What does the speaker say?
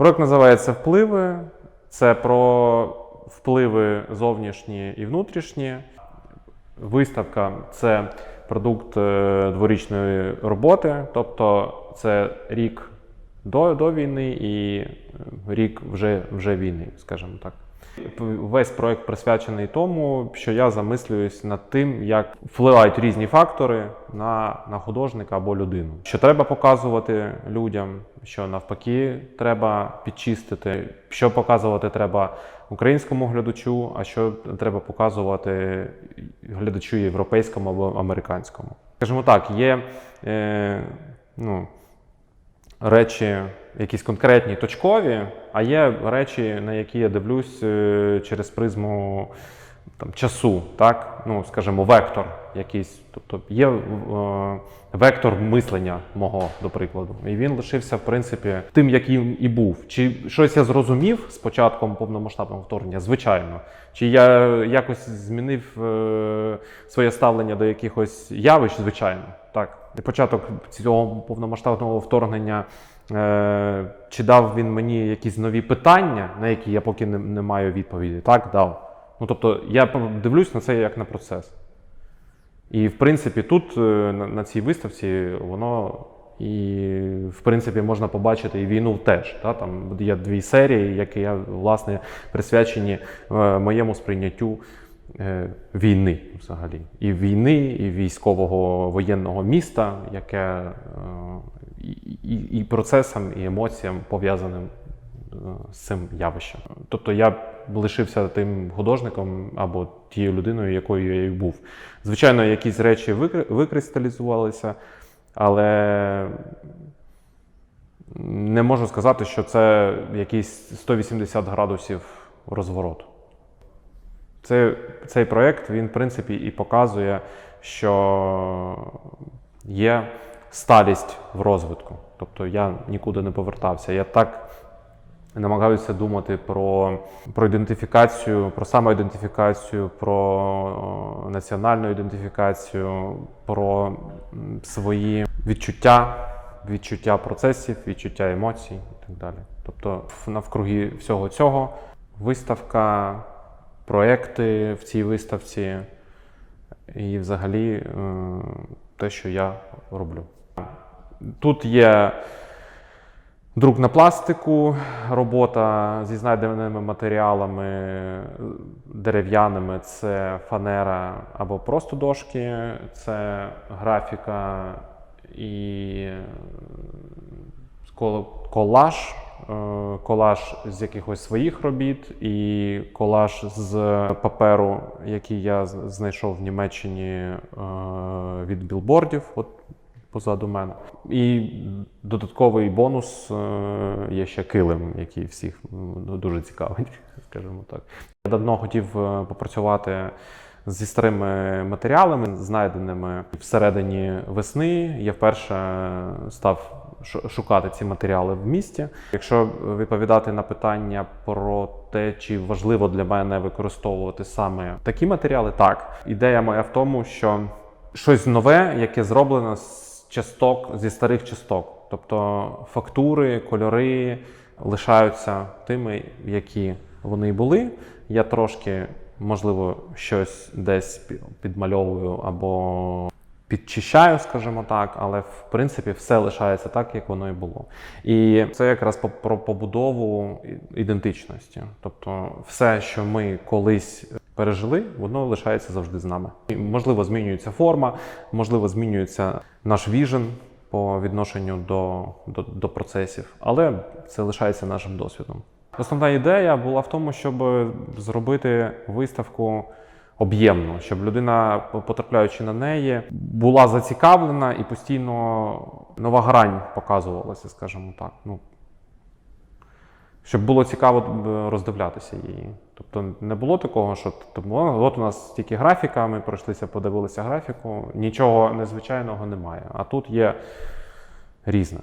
Проект називається Впливи. Це про впливи зовнішні і внутрішні. Виставка це продукт е, дворічної роботи, тобто це рік до, до війни і е, рік вже, вже війни, скажімо так. Весь проект присвячений тому, що я замислююсь над тим, як впливають різні фактори на, на художника або людину. Що треба показувати людям, що навпаки треба підчистити, що показувати треба українському глядачу, а що треба показувати глядачу європейському або американському. Скажімо так, є е, ну, речі якісь конкретні, точкові, а є речі, на які я дивлюсь е, через призму там, часу, так? Ну, скажімо, вектор якийсь. Тобто є е, вектор мислення мого, до прикладу. І він лишився, в принципі, тим, яким і був. Чи щось я зрозумів з початком повномасштабного вторгнення? Звичайно. Чи я якось змінив е, своє ставлення до якихось явищ? Звичайно. Так. Початок цього повномасштабного вторгнення. Е, чи дав він мені якісь нові питання, на які я поки не, не маю відповіді? Так, дав. Ну тобто я дивлюсь на це як на процес. І в принципі, тут е, на, на цій виставці воно і в принципі можна побачити і війну теж. Та? Там є дві серії, які я, власне присвячені е, моєму сприйняттю війни взагалі. І війни, і військового воєнного міста, яке е, і, і, і процесам, і емоціям пов'язаним е, з цим явищем. Тобто я лишився тим художником або тією людиною, якою я і був. Звичайно, якісь речі викристалізувалися, але не можу сказати, що це якийсь 180 градусів розворот. Це, цей проєкт, він, в принципі, і показує, що є сталість в розвитку. Тобто я нікуди не повертався. Я так намагаюся думати про, про ідентифікацію, про самоідентифікацію, про національну ідентифікацію, про свої відчуття, відчуття процесів, відчуття емоцій і так далі. Тобто, навкруги всього цього виставка, проекти в цій виставці і взагалі е, те, що я роблю. Тут є друк на пластику, робота зі знайденими матеріалами дерев'яними це фанера або просто дошки, це графіка і колаж, колаж з якихось своїх робіт, і колаж з паперу, який я знайшов в Німеччині е, від білбордів. От позаду мене. І додатковий бонус е, є ще килим, який всіх дуже цікавить, скажімо так. Я давно хотів е, попрацювати зі старими матеріалами, знайденими всередині весни. Я вперше став шукати ці матеріали в місті. Якщо відповідати на питання про те, чи важливо для мене використовувати саме такі матеріали, так. Ідея моя в тому, що щось нове, яке зроблено з часток зі старих часток. Тобто фактури, кольори лишаються тими, які вони були. Я трошки, можливо, щось десь підмальовую або підчищаю, скажімо так, але в принципі все лишається так, як воно і було. І це якраз про побудову ідентичності. Тобто, все, що ми колись пережили, воно лишається завжди з нами. І, можливо, змінюється форма, можливо, змінюється наш віжен по відношенню до, до, до процесів, але це лишається нашим досвідом. Основна ідея була в тому, щоб зробити виставку об'ємну, щоб людина, потрапляючи на неї, була зацікавлена і постійно нова грань показувалася, скажімо так. Ну, щоб було цікаво е, роздивлятися її. Тобто не було такого, що тобто, от у нас тільки графіка, ми пройшлися, подивилися графіку, нічого незвичайного немає. А тут є різне.